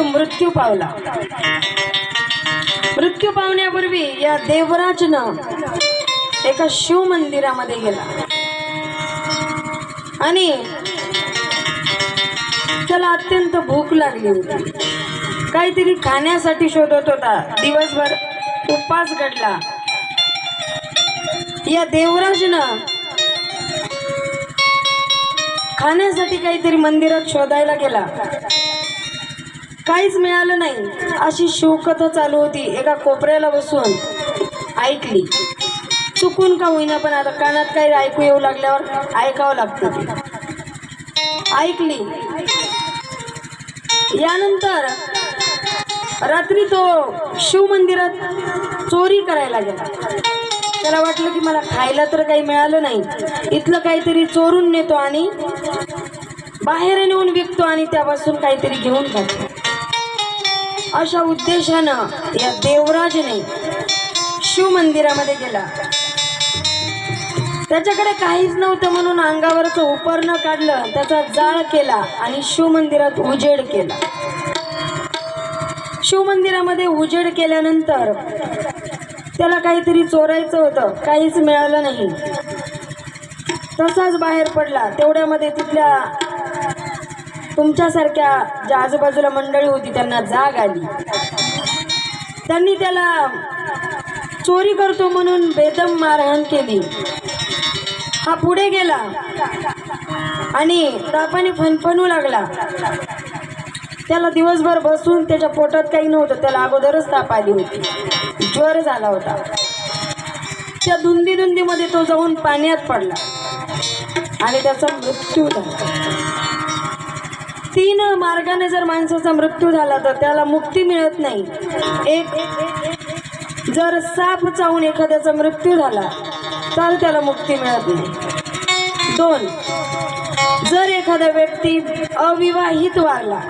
तो मृत्यू पावला. मृत्यू पावण्यापूर्वी या देवराजनं एका शिव मंदिरामध्ये गेला. आणि त्याला अत्यंत भूक लागली होती. काहीतरी खाण्यासाठी शोधत होता. दिवसभर उपास घडला. या देवराजनं खाण्यासाठी काहीतरी मंदिरात शोधायला गेला. काहीच मिळालं नाही. अशी शिवकथा चालू होती. एका कोपऱ्याला बसून ऐकली. चुकून का होईना पण आता कानात काही ऐकू येऊ लागल्यावर ऐकावं लागतं ऐकली. यानंतर रात्री तो शिव मंदिरात चोरी करायला गेला. त्याला वाटलं की मला खायला तर काही मिळालं नाही. इथलं काहीतरी चोरून नेतो आणि बाहेर नेऊन विकतो आणि त्यापासून काहीतरी घेऊन खातो. अशा उद्देशानं या देवराजने शिव मंदिरामध्ये गेला. त्याच्याकडे काहीच नव्हतं म्हणून अंगावरचं उपरणं काढलं त्याचा जाळ केला आणि शिव मंदिरात उजेड केला. शिव मंदिरामध्ये उजेड केल्यानंतर त्याला काहीतरी चोरायचं होतं काहीच मिळालं नाही. तसाच बाहेर पडला तेवढ्यामध्ये तिथल्या तुमच्यासारख्या ज्या आजूबाजूला मंडळी होती त्यांना जाग आली. त्यांनी त्याला चोरी करतो म्हणून बेदम मारहाण केली. हा पुढे गेला आणि तापाने फणफणू लागला. त्याला दिवसभर बसून त्याच्या पोटात काही नव्हतं त्याला अगोदरच ताप आली होती. ज्वर झाला होता. त्या धुंदी धुंदीमध्ये तो जाऊन पाण्यात पडला आणि त्याचा मृत्यू झाला. तीन मार्गाने जर माणसाचा मृत्यू झाला तर त्याला मुक्ती मिळत नाही. एक जर साप चावून एखाद्याचा मृत्यू झाला तर त्याला मुक्ती मिळत नाही. दोन जर एखादा व्यक्ती अविवाहित वारला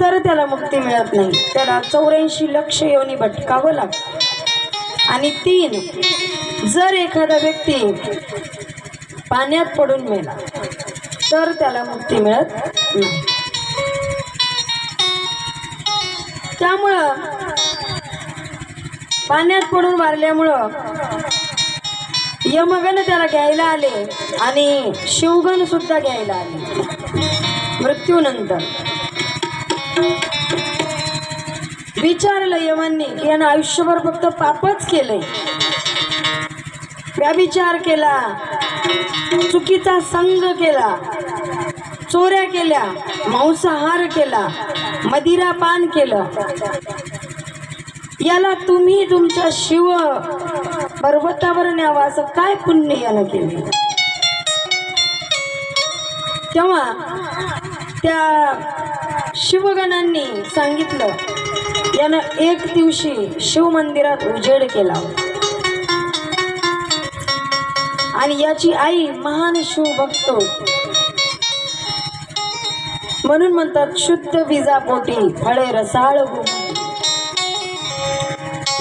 तर त्याला मुक्ती मिळत नाही. त्याला चौऱ्याऐंशी लक्ष योनी भटकावं लागतं. आणि तीन जर एखादा व्यक्ती पाण्यात पडून मेला तर त्याला मुक्ती मिळत नाही. त्यामुळं पाण्यात पडून वारल्यामुळं यमगण त्याला घ्यायला आले आणि शिवगण सुद्धा घ्यायला आले. मृत्यूनंतर विचारलं यमांनी की यानं आयुष्यभर फक्त पापच केलंय. व्याभिचार केला चुकीचा संग केला. चोऱ्या केल्या. मांसाहार केला. मदिरा पान केलं. याला तुम्ही तुमच्या शिव पर्वतावर न्यावा असं काय पुण्य यानं केले? तेव्हा त्या शिवगणांनी सांगितलं यानं एक दिवशी शिव मंदिरात उजेड केला. आणि याची आई महान शिवभक्त होती. म्हणून म्हणतात शुद्ध विजापोटी फळे रसाळ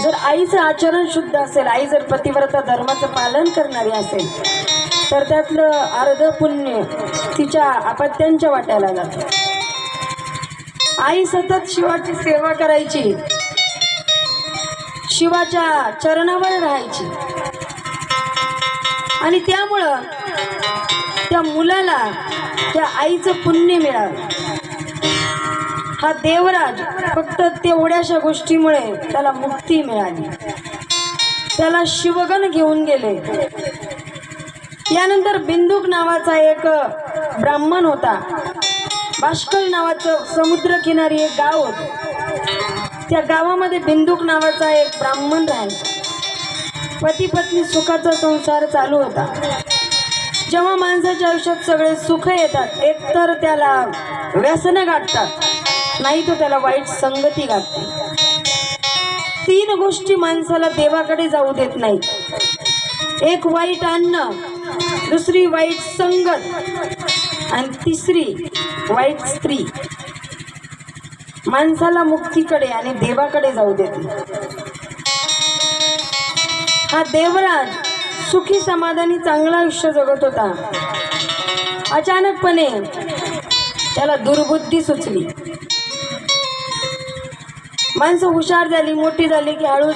जर आईचं आचरण शुद्ध असेल आई जर पतिव्रता धर्माचं पालन करणारी असेल तर त्यातलं अर्ध पुण्य तिच्या अपत्यांच्या वाट्याला जातं. आई सतत शिवाची सेवा करायची. शिवाच्या चरणावर राहायची. आणि त्यामुळं त्या मुलाला त्या आईचं पुण्य मिळालं. हा देवराज फक्त तेवढ्याशा गोष्टीमुळे त्याला मुक्ती मिळाली. त्याला शिवगण घेऊन गेले. यानंतर बिंदुक नावाचा एक ब्राह्मण होता. बाष्कल नावाचं समुद्रकिनारी एक गाव होतं. त्या गावामध्ये बिंदुक नावाचा एक ब्राह्मण राहायचा पती पत्नी सुखाचा संसार चालू होता. जेव्हा माणसाच्या आयुष्यात सगळे सुख येतात एकतर त्याला व्यसनं गाठतात नाही तर त्याला वाईट संगती गाठते तीन गोष्टी माणसाला देवाकडे जाऊ देत नाहीत. एक वाईट अन्न दुसरी वाईट संगत आणि तिसरी वाईट स्त्री. माणसाला मुक्तीकडे आणि देवाकडे जाऊ देत नाही हा देवराज सुखी समाधानी चांगलं आयुष्य जगत होता. अचानकपणे त्याला दुर्बुद्धी सुचली. माणसं हुशार झाली मोठी झाली की हळूच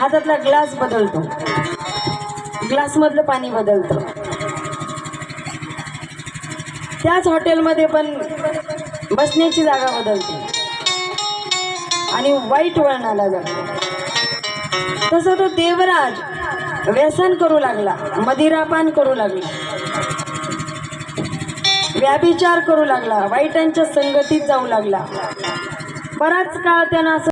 हातातला ग्लास बदलतो. ग्लासमधलं पाणी बदलतं. त्याच हॉटेलमध्ये पण बसण्याची जागा बदलते. आणि वाईट वळणाला जातो. तसं तो देवराज व्यसन करू लागला मदिरापान करू लागला. व्याभिचार करू लागला वाईटांच्या संगतीत जाऊ लागला. बराच काळ त्यानं असं